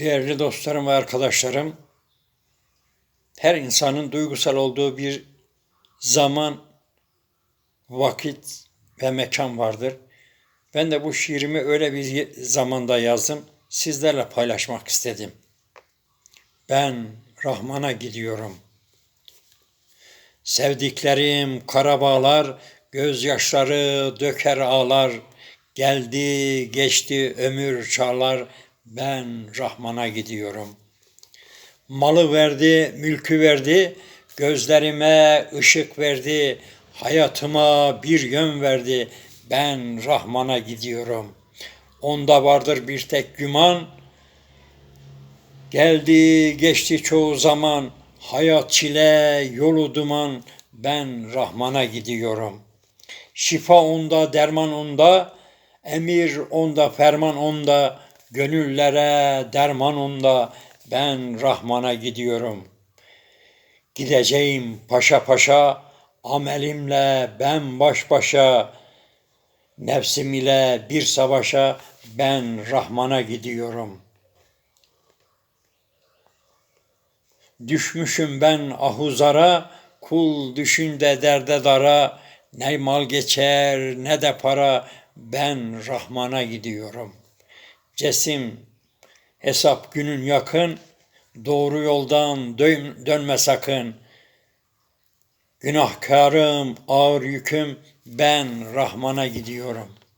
Değerli dostlarım ve arkadaşlarım, her insanın duygusal olduğu bir zaman, vakit ve mekan vardır. Ben de bu şiirimi öyle bir zamanda yazdım, sizlerle paylaşmak istedim. Ben Rahman'a gidiyorum. Sevdiklerim karabağlar, gözyaşları döker ağlar. Geldi geçti ömür çağlar, ben Rahman'a gidiyorum. Malı verdi, mülkü verdi, gözlerime ışık verdi, hayatıma bir yön verdi. Ben Rahman'a gidiyorum. Onda vardır bir tek güman, Geldi geçti çoğu zaman, hayat çile, yolu duman, ben Rahman'a gidiyorum. Şifa onda, derman onda, emir onda, ferman onda, gönüllere derman onda, ben Rahman'a gidiyorum. Gideceğim paşa paşa, amelimle ben baş başa, nefsim ile bir savaşa, ben Rahman'a gidiyorum.'' Düşmüşüm ben ahuzara, kul düşünde derde dara, ne mal geçer ne de para, ben Rahman'a gidiyorum. Cesim, hesap günün yakın, doğru yoldan dön, dönme sakın. Günahkarım, ağır yüküm, ben Rahman'a gidiyorum.''